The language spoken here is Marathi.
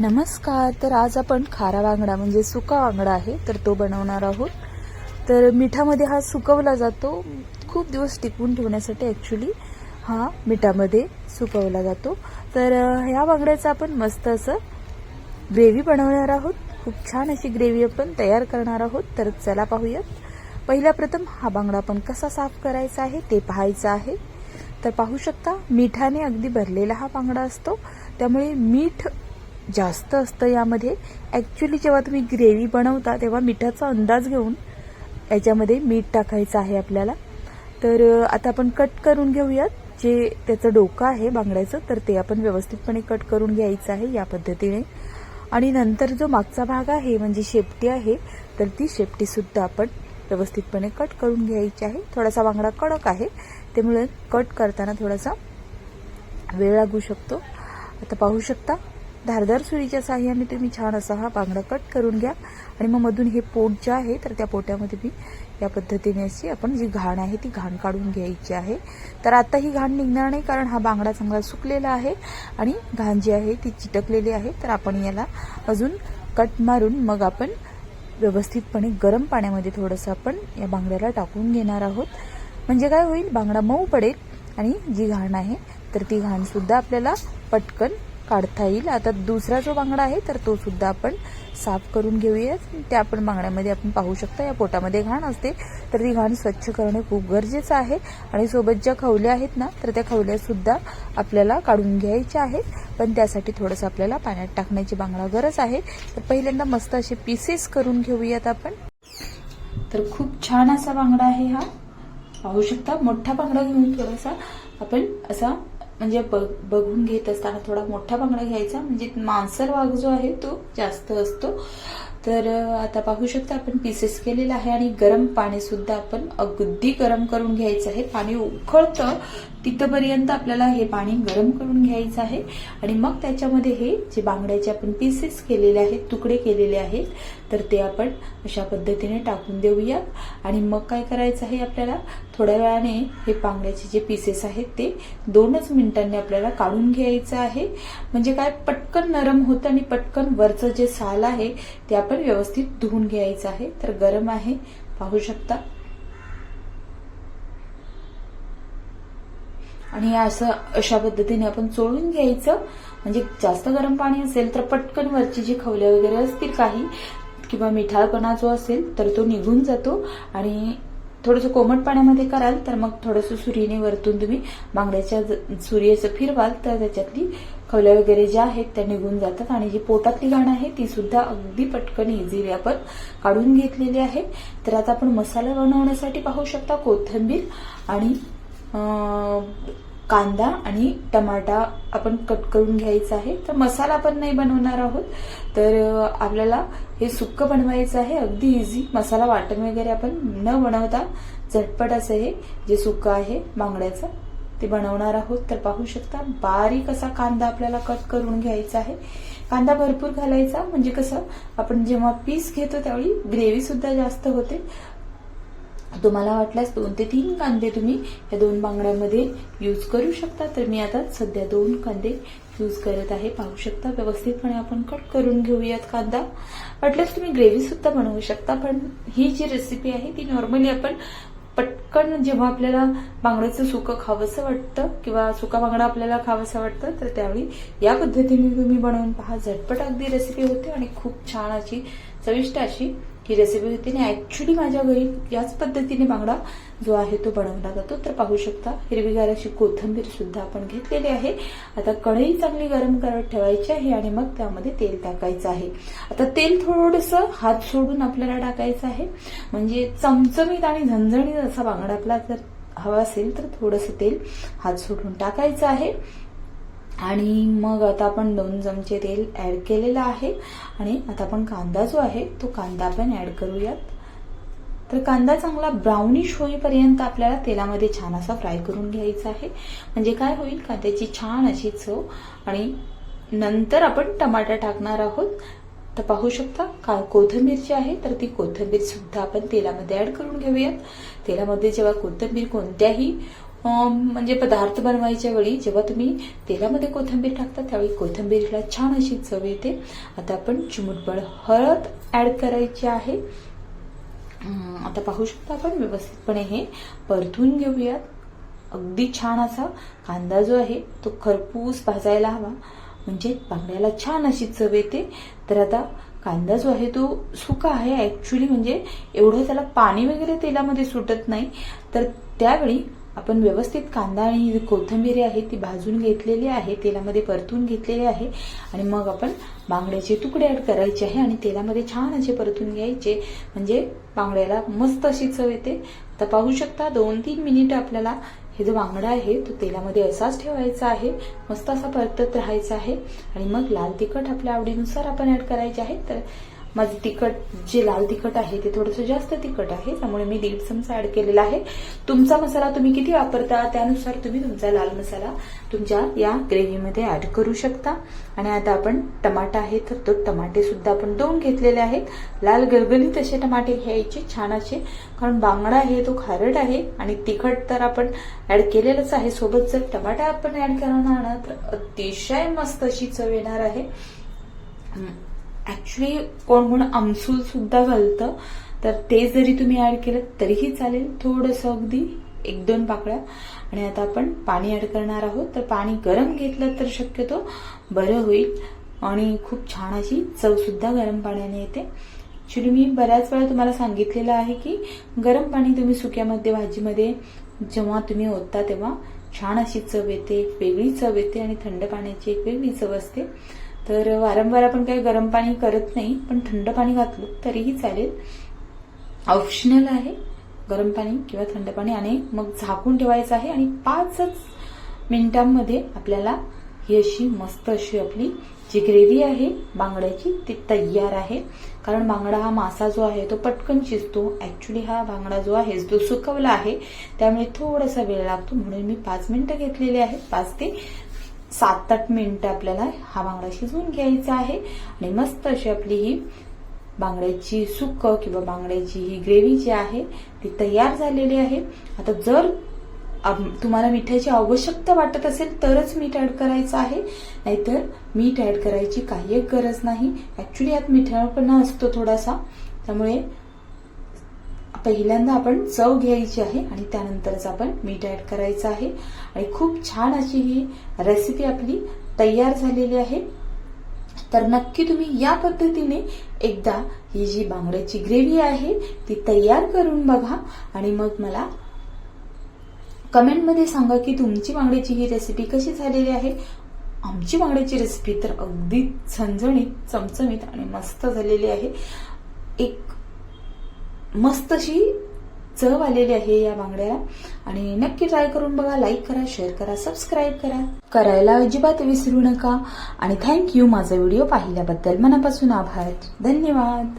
नमस्कार तर आज आपण खारा बांगडा म्हणजे सुका बांगडा आहे तर तो बनवणार आहोत. तर मिठामध्ये हा सुकवला जातो. खूप दिवस टिकवून ठेवण्यासाठी ॲक्च्युली हा मिठामध्ये सुकवला जातो. तर ह्या बांगड्याचं आपण मस्त असं ग्रेव्ही बनवणार आहोत. खूप छान अशी ग्रेव्ही आपण तयार करणार आहोत. तर चला पाहूयात. पहिल्या प्रथम हा बांगडा आपण कसा साफ करायचा आहे ते पाहायचं आहे. तर पाहू शकता मिठाने अगदी भरलेला हा बांगडा असतो. त्यामुळे मीठ जास्त असतं यामध्ये. ॲक्च्युली जेव्हा तुम्ही ग्रेव्ही बनवता तेव्हा मिठाचा अंदाज घेऊन याच्यामध्ये मीठ टाकायचं आहे आपल्याला. तर आता आपण कट करून घेऊयात. जे त्याचं डोकं आहे बांगड्याचं तर ते आपण व्यवस्थितपणे कट करून घ्यायचं आहे या पद्धतीने. आणि नंतर जो मागचा भाग आहे म्हणजे शेपटी आहे तर ती शेपटीसुद्धा आपण व्यवस्थितपणे कट करून घ्यायची आहे. थोडासा बांगडा कडक आहे त्यामुळे कट करताना थोडासा वेळ लागू शकतो. आता पाहू शकता धारदार सुरीच्या साह्याने तुम्ही छान असा हा बांगडा कट करून घ्या. आणि मग मधून हे पोट जे आहे तर त्या पोट्यामध्ये मी या पद्धतीने अशी आपण जी घाण आहे ती घाण काढून घ्यायची आहे. तर आता ही घाण निघणार नाही कारण हा बांगडा चांगला सुकलेला आहे आणि घाण जी आहे ती चिटकलेली आहे. तर आपण याला अजून कट मारून मग आपण व्यवस्थितपणे गरम पाण्यामध्ये थोडंसं आपण या बांगड्याला टाकून घेणार आहोत. म्हणजे काय होईल? बांगडा मऊ पडेल आणि जी घाण आहे तर ती घाणसुद्धा आपल्याला पटकन काढता येईल. आता दुसरा जो बांगडा आहे तर तो सुद्धा आपण साफ करून घेऊया त्या आपण बांगड्यामध्ये आपण पाहू शकता या पोटामध्ये घाण असते तर ती घाण स्वच्छ करणे खूप गरजेचं आहे. आणि सोबत ज्या खवल्या आहेत ना तर त्या खवल्या सुद्धा आपल्याला काढून घ्यायच्या आहेत. पण त्यासाठी थोडंसं आपल्याला पाण्यात टाकण्याची बांगडा गरज आहे. तर पहिल्यांदा मस्त असे पीसेस करून घेऊयात आपण. तर खूप छान असा बांगडा आहे हा. पाहू शकता मोठा बांगडा घेऊन थोडासा आपण असा म्हणजे बघ बघून घेत असताना थोडा मोठा बांगडा घ्यायचा. म्हणजे मांसर वाघ जो आहे तो जास्त असतो. तर आता पाहू शकता आपण पीसेस केलेलं आहे आणि गरम पाणी सुद्धा आपण अगदी गरम करून घ्यायचं आहे. पाणी उकळतं तिथपर्यंत आपल्याला हे पाणी गरम करून घ्यायचं आहे. आणि मग त्याच्यामध्ये हे जे बांगड्याचे आपण पीसेस केलेले आहेत तुकडे केलेले आहेत तर ते आपण अशा पद्धतीने टाकून देऊया आणि मग काय करायचं आहे आपल्याला? थोड्या वेळाने हे बांगड्याचे जे पीसेस आहेत ते दोनच मिनिटांनी आपल्याला काढून घ्यायचं आहे. म्हणजे काय? पटकन नरम होतं आणि पटकन वरचं जे साल आहे ते आपण व्यवस्थित धुवून घ्यायचं आहे. तर गरम आहे. पाहू शकता. आणि असं अशा पद्धतीने आपण चोळून घ्यायचं. म्हणजे जास्त गरम पाणी असेल तर पटकन वरची जी खवल्या वगैरे असतील काही किंवा मिठाळपणा जो असेल तर तो निघून जातो. आणि थोडंसं कोमट पाण्यामध्ये कराल तर मग थोडंसं सुरीने वरतून तुम्ही बांगड्याच्या सूर्याचं फिरवाल तर त्याच्यातली खवल्या वगैरे ज्या आहेत त्या निघून जातात. आणि जी पोटातली घाण आहे ती सुद्धा अगदी पटकन इझिली आपण काढून घेतलेली आहे. तर आता आपण मसाला बनवण्यासाठी पाहू शकता कोथिंबीर आणि कांदा आणि टमाटा आपण कट करून घ्यायचा आहे. तर मसाला पण नाही बनवणार आहोत. तर आपल्याला हे सुक्कं बनवायचं आहे. अगदी इझी मसाला वाटण वगैरे आपण न बनवता झटपट असं हे जे सुक्क आहे बांगड्याचं ते बनवणार आहोत. तर पाहू शकता बारीक असा कांदा आपल्याला कट करून घ्यायचा आहे. कांदा भरपूर घालायचा. म्हणजे कसं आपण जेव्हा पीस घेतो त्यावेळी ग्रेव्ही सुद्धा जास्त होते. तुम्हाला वाटल्यास दोन ते तीन कांदे तुम्ही या दोन बांगड्यामध्ये यूज करू शकता. तर मी आता सध्या दोन कांदे यूज करत आहे. पाहू शकता व्यवस्थितपणे आपण कट करून घेऊयात कांदा. वाटल्यास तुम्ही ग्रेव्ही सुद्धा बनवू शकता पण ही जी रेसिपी आहे ती नॉर्मली आपण पटकन जेव्हा आपल्याला बांगड्याचं सुकं खावंसं वाटतं किंवा सुका बांगडा आपल्याला खावंसं वाटतं तर त्यावेळी या पद्धतीने तुम्ही बनवून पहा. झटपट अगदी रेसिपी होते आणि खूप छान अशी चविष्ट अशी ही रेसिपी होती आणि ऍक्च्युली माझ्या घरी याच पद्धतीने बांगडा जो आहे तो बनवला जातो. तर पाहू शकता हिरवीगार अशी कोथंबीर सुद्धा आपण घेतलेली आहे. आता कढई चांगली गरम करत ठेवायची आहे आणि मग त्यामध्ये तेल टाकायचं आहे. आता तेल थोडंसं हात सोडून आपल्याला टाकायचं आहे. म्हणजे चमचमीत आणि झणझणीत असा बांगडा आपला जर हवा असेल तर थोडंसं तेल हात सोडून टाकायचं आहे. आणि मग आता आपण दोन चमचे तेल ऍड केलेलं आहे. आणि आता आपण कांदा जो आहे तो कांदा आपण ऍड करूयात. तर कांदा चांगला ब्राउनिश होईपर्यंत आपल्याला तेलामध्ये छान असा फ्राय करून घ्यायचा आहे. म्हणजे काय होईल कांद्याची छान अशी चव आणि नंतर आपण टमाटर टाकणार आहोत. तर पाहू शकता का कोथंबीर जी आहे तर ती कोथंबीर सुद्धा आपण तेलामध्ये ऍड करून घेऊयात. तेलामध्ये जेव्हा कोथिंबीर कोणत्याही म्हणजे पदार्थ बनवायच्या वेळी जेव्हा तुम्ही तेलामध्ये कोथिंबीर टाकता त्यावेळी कोथिंबीरला छान अशी चव येते. आता आपण चिमुटबळ हळद ऍड करायची आहे. आता पाहू शकता आपण व्यवस्थितपणे हे परतून घेऊयात. अगदी छान असा कांदा जो आहे तो खरपूस भाजायला हवा. म्हणजे बांगड्याला छान अशी चव येते. तर आता कांदा जो आहे तो सुका आहे. ऍक्च्युली म्हणजे एवढं त्याला पाणी वगैरे तेलामध्ये सुटत नाही. तर त्यावेळी आपण व्यवस्थित कांदा आणि ही कोथिंबीर आहे ती भाजून घेतलेली आहे तेलामध्ये परतून घेतलेली आहे आणि मग आपण बांगड्याचे तुकडे ऍड करायचे आहे आणि तेलामध्ये छान असे परतून घ्यायचे. म्हणजे बांगड्याला मस्त अशी चव येते. आता पाहू शकता दोन तीन मिनिट आपल्याला हे जो बांगडा आहे तो तेलामध्ये असाच ठेवायचा आहे. मस्त असा परतत राहायचा आहे. आणि मग लाल तिखट आपल्या आवडीनुसार आपण ऍड करायचे आहे. तर माझं तिखट जे लाल तिखट आहे ते थोडंसं जास्त तिखट आहे त्यामुळे मी दीड चमचा ऍड केलेला आहे. तुमचा मसाला तुम्ही किती वापरता त्यानुसार तुम्ही तुमचा लाल मसाला तुमच्या या ग्रेव्हीमध्ये ऍड करू शकता. आणि आता आपण टमाटा आहे तर तो टमाटे सुद्धा आपण दोन घेतलेले आहेत. लाल गलगलीत असे टमाटे घ्यायचे छान असे. कारण बांगडा आहे तो खारट आहे. आणि तिखट तर आपण ऍड केलेलंच आहे. सोबत जर टमाटा आपण ऍड करणार ना तर अतिशय मस्त अशी चव येणार आहे. ऍक्च्युली कोण कोण आमसूल सुद्धा घालतं. तर ते जरी तुम्ही ऍड केलं तरीही चालेल. थोडंसं अगदी एक दोन पाकळ्या. आणि आता आपण पाणी ऍड करणार आहोत. तर पाणी गरम घेतलं तर शक्यतो बरं होईल. आणि खूप छान अशी चव सुद्धा गरम पाण्याने येते. ऍक्च्युली मी बऱ्याच वेळा तुम्हाला सांगितलेलं आहे की गरम पाणी तुम्ही सुक्यामध्ये भाजीमध्ये जेव्हा तुम्ही ओतता तेव्हा छान अशी चव येते. एक वेगळी चव येते आणि थंड पाण्याची एक वेगळी चव असते. तर वारंवार आपण काही गरम पाणी करत नाही पण थंड पाणी घातलं तरीही चालेल. ऑप्शनल आहे गरम पाणी किंवा थंड पाणी आणि मग झाकून ठेवायचं आहे आणि पाचच मिनिटांमध्ये आपल्याला ही अशी मस्त अशी आपली जी ग्रेव्ही आहे बांगड्याची ती तयार आहे. कारण बांगडा हा मासा जो आहे तो पटकन शिजतो. ऍक्च्युली हा बांगडा जो आहे तो सुकवला आहे त्यामुळे थोडासा वेळ लागतो. म्हणून मी पाच मिनिटं घेतलेली आहेत. पाच ते सात आठ मिनिटं आपल्याला हा बांगडा शिजवून घ्यायचा आहे. आणि मस्त अशी आपली ही बांगड्याची सुक किंवा बांगड्याची ही ग्रेव्ही जी आहे ती तयार झालेली आहे. आता जर तुम्हाला मिठाची आवश्यकता वाटत असेल तरच मीठ ऍड करायचं आहे. नाहीतर मीठ ऍड करायची काही एक गरज नाही. ऍक्च्युली यात मिठापणा असतो थोडासा. त्यामुळे पहिल्यांदा आपण चव घ्यायची आहे आणि त्यानंतरच आपण मीठ ऍड करायचं आहे. आणि खूप छान अशी ही रेसिपी आपली तयार झालेली आहे. तर नक्की तुम्ही या पद्धतीने एकदा ही जी बांगड्याची ग्रेव्ही आहे ती तयार करून बघा. आणि मग मला कमेंटमध्ये सांगा की तुमची बांगड्याची ही रेसिपी कशी झालेली आहे. आमची बांगड्याची रेसिपी तर अगदी झणझणीत चमचमीत आणि मस्त झालेली आहे. एक मस्त अशी चव आलेली आहे या बांगड्याला आणि नक्की ट्राय करून बघा लाईक करा शेअर करा सबस्क्राईब करा. करायला अजिबात विसरू नका. आणि थँक यू माझा व्हिडिओ पाहिल्याबद्दल मनापासून आभार. धन्यवाद.